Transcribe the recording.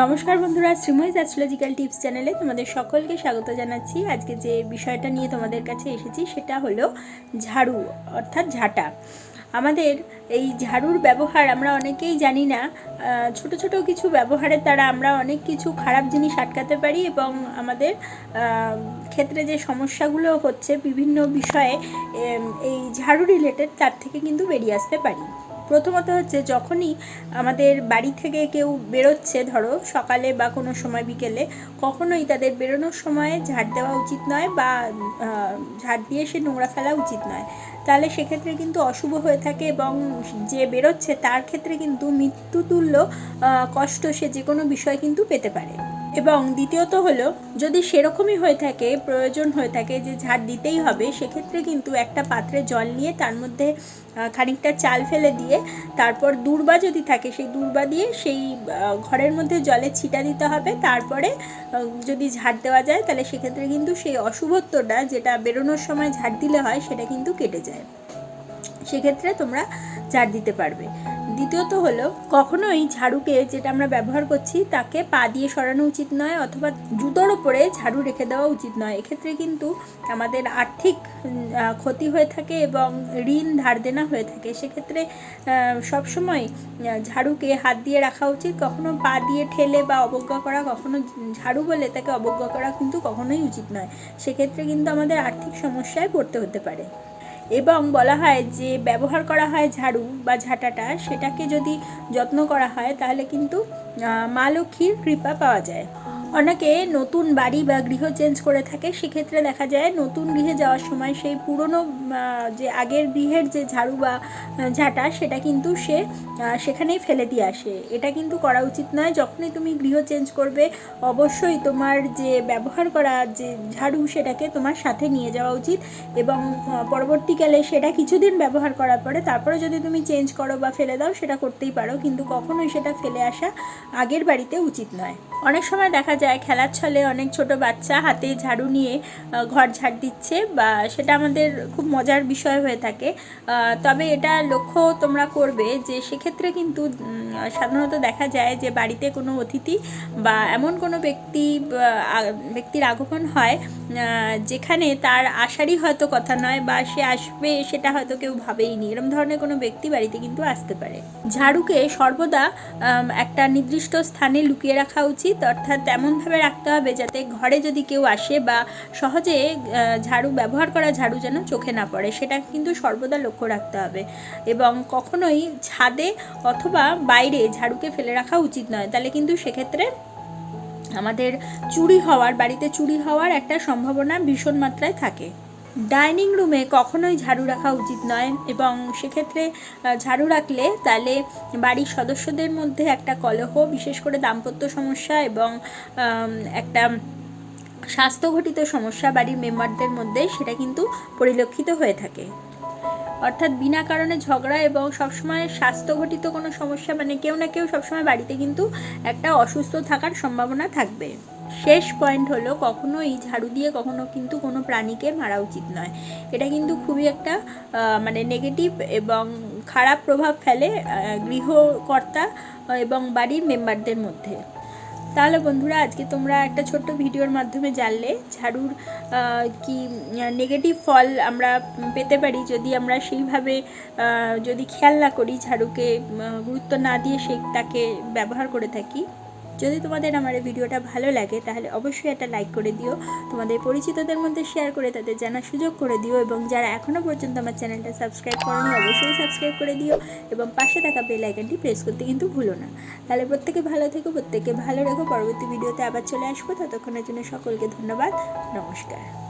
নমস্কার বন্ধুরা, Sreemoyee astrological tips চ্যানেলে তোমাদের সকলকে স্বাগত জানাচ্ছি। আজকে যে বিষয়টা নিয়ে তোমাদের কাছে এসেছি সেটা হলো ঝাড়ু, অর্থাৎ ঝাঁটা। আমাদের এই ঝাড়ুর ব্যবহার আমরা অনেকেই জানি না ছোট ছোট কিছু ব্যবহারের দ্বারা আমরা অনেক কিছু খারাপ জিনিস আটকাতে পারি এবং আমাদের ক্ষেত্রে যে সমস্যাগুলো হচ্ছে বিভিন্ন বিষয়ে এই ঝাড়ু রিলেটেড তার থেকে কিন্তু বেরিয়ে আসতে পারি। প্রথমত হচ্ছে যখনই আমাদের বাড়ি থেকে কেউ বেরোচ্ছে, ধরো সকালে বা কোনো সময় বিকেলে, কখনোই তাদের বেরোনোর সময় ঝাড় দেওয়া উচিত নয় বা ঝাড় দিয়ে সে নোংরা ফেলা উচিত নয়। তাহলে সেক্ষেত্রে কিন্তু অশুভ হয়ে থাকে এবং যে বেরোচ্ছে তার ক্ষেত্রে কিন্তু মৃত্যুতুল্য কষ্ট সে যে কোনো বিষয় কিন্তু পেতে পারে। এবং দ্বিতীয়ত হলো, যদি সেরকমই হয়ে থাকে, প্রয়োজন হয়ে থাকে যে ঝাড় দিতেই হবে, সেক্ষেত্রে কিন্তু একটা পাত্রে জল নিয়ে তার মধ্যে খানিকটা চাল ফেলে দিয়ে তারপর দূর্বা যদি থাকে, সেই দূর্বা দিয়ে সেই ঘরের মধ্যে জলে ছিটা দিতে হবে। তারপরে যদি ঝাড় দেওয়া যায়, তাহলে সেক্ষেত্রে কিন্তু সেই অশুভত্বটা যেটা বেরোনোর সময় ঝাড় দিলে হয়, সেটা কিন্তু কেটে যায়। সেক্ষেত্রে তোমরা ঝাড় দিতে পারবে। দ্বিতীয়ত হলো, কখনোই ঝাড়ুকে যেটা আমরা ব্যবহার করছি তাকে পা দিয়ে সরানো উচিত নয় অথবা জুতোর ওপরে ঝাড়ু রেখে দেওয়া উচিত নয়। এক্ষেত্রে কিন্তু আমাদের আর্থিক ক্ষতি হয়ে থাকে এবং ঋণ ধার দেনা হয়ে থাকে। সেক্ষেত্রে সবসময় ঝাড়ুকে হাত দিয়ে রাখা উচিত। কখনো পা দিয়ে ঠেলে বা অবজ্ঞা করা, কখনো ঝাড়ু বলে তাকে অবজ্ঞা করা কিন্তু কখনোই উচিত নয়। সেক্ষেত্রে কিন্তু আমাদের আর্থিক সমস্যায় পড়তে হতে পারে। এবং বলা হয় যে ব্যবহার করা হয় ঝাড়ু বা ঝাঁটাটা, সেটাকে যদি যত্ন করা হয়, তাহলে কিন্তু মা লক্ষ্মীর কৃপা পাওয়া যায়। অনেকে নতুন বাড়ি বা গৃহ চেঞ্জ করে থাকে, সেক্ষেত্রে দেখা যায় নতুন গৃহে যাওয়ার সময় সেই পুরনো যে আগের গৃহের যে ঝাড়ু বা ঝাঁটা, সেটা কিন্তু সে সেখানেই ফেলে দিয়ে আসে। এটা কিন্তু করা উচিত নয়। যখনই তুমি গৃহ চেঞ্জ করবে, অবশ্যই তোমার যে ব্যবহার করা যে ঝাড়ু, সেটাকে তোমার সাথে নিয়ে যাওয়া উচিত এবং পরবর্তীকালে সেটা কিছুদিন ব্যবহার করার পরে, তারপরে যদি তুমি চেঞ্জ করো বা ফেলে দাও, সেটা করতেই পারো। কিন্তু কখনোই সেটা ফেলে আসা আগের বাড়িতে উচিত নয়। অনেক সময় দেখা যায়, খেলার ছলে অনেক ছোট বাচ্চা হাতে ঝাড়ু নিয়ে ঘর ঝাড় দিচ্ছে বা সেটা আমাদের খুব মজার বিষয় হয়ে থাকে। তবে এটা লক্ষ্য তোমরা করবে যে সেক্ষেত্রে কিন্তু সাধারণত দেখা যায় যে বাড়িতে কোনো অতিথি বা এমন কোনো ব্যক্তি ব্যক্তির আগমন হয় যেখানে তার আসারই হয়তো কথা নয় বা সে আসবে সেটা হয়তো কেউ ভাবেইনি এরকম ধরনের কোনো ব্যক্তি বাড়িতে কিন্তু আসতে পারে। ঝাড়ুকে সর্বদা একটা নির্দিষ্ট স্থানে লুকিয়ে রাখা উচিত, অর্থাৎ এমনভাবে রাখতে হবে যাতে ঘরে যদি কেউ আসে বা সহজে ঝাড়ু ব্যবহার করা ঝাড়ু যেন চোখে না পড়ে, সেটা কিন্তু সর্বদা লক্ষ্য রাখতে হবে। এবং কখনোই ছাদে অথবা বাইরে ঝাড়ুকে ফেলে রাখা উচিত নয়। তাহলে কিন্তু সেক্ষেত্রে আমাদের চুরি হওয়ার, বাড়িতে চুরি হওয়ার একটা সম্ভাবনা ভীষণ মাত্রায় থাকে। ডাইনিং রুমে কখনোই ঝাড়ু রাখা উচিত নয় এবং সেক্ষেত্রে ঝাড়ু রাখলে তাহলে বাড়ির সদস্যদের মধ্যে একটা কলহ, বিশেষ করে দাম্পত্য সমস্যা এবং একটা স্বাস্থ্যঘটিত সমস্যা বাড়ির মেম্বারদের মধ্যে সেটা কিন্তু পরিলক্ষিত হয়ে থাকে। অর্থাৎ বিনা কারণে ঝগড়া এবং সবসময় স্বাস্থ্যঘটিত কোনো সমস্যা মানে কেউ না কেউ সবসময় বাড়িতে কিন্তু একটা অসুস্থ থাকার সম্ভাবনা থাকবে। শেষ পয়েন্ট হলো কখনোই ঝাড়ু দিয়ে কখনো কিন্তু কোনো প্রাণীকে মারা উচিত নয়। এটা কিন্তু খুবই একটা মানে নেগেটিভ এবং খারাপ প্রভাব ফেলে গৃহকর্তা এবং বাড়ির মেম্বারদের মধ্যে। তাহলে বন্ধুরা, আজকে তোমরা একটা ছোট্ট ভিডিওর মাধ্যমে জানলে, ঝাড়ুর কি নেগেটিভ ফল আমরা পেতে পারি যদি আমরা সেইভাবে যদি খেয়াল না করি, ঝাড়ুকে গুরুত্ব না দিয়ে সেই তাকে ব্যবহার করে থাকি। যদি তোমাদের আমার এই ভিডিওটা ভালো লাগে, তাহলে অবশ্যই একটা লাইক করে দিও। তোমাদের পরিচিতদের মধ্যে শেয়ার করে তাদের জানার সুযোগ করে দিও এবং যারা এখনও পর্যন্ত আমার চ্যানেলটা সাবস্ক্রাইব করেনি, অবশ্যই সাবস্ক্রাইব করে দিও এবং পাশে থাকা বেল আইকনটি প্রেস করতে কিন্তু ভুলো না। তাহলে প্রত্যেকে ভালো থেকো, প্রত্যেকে ভালো রেখো। পরবর্তী ভিডিওতে আবার চলে আসব। ততক্ষণের জন্য সকলকে ধন্যবাদ। নমস্কার।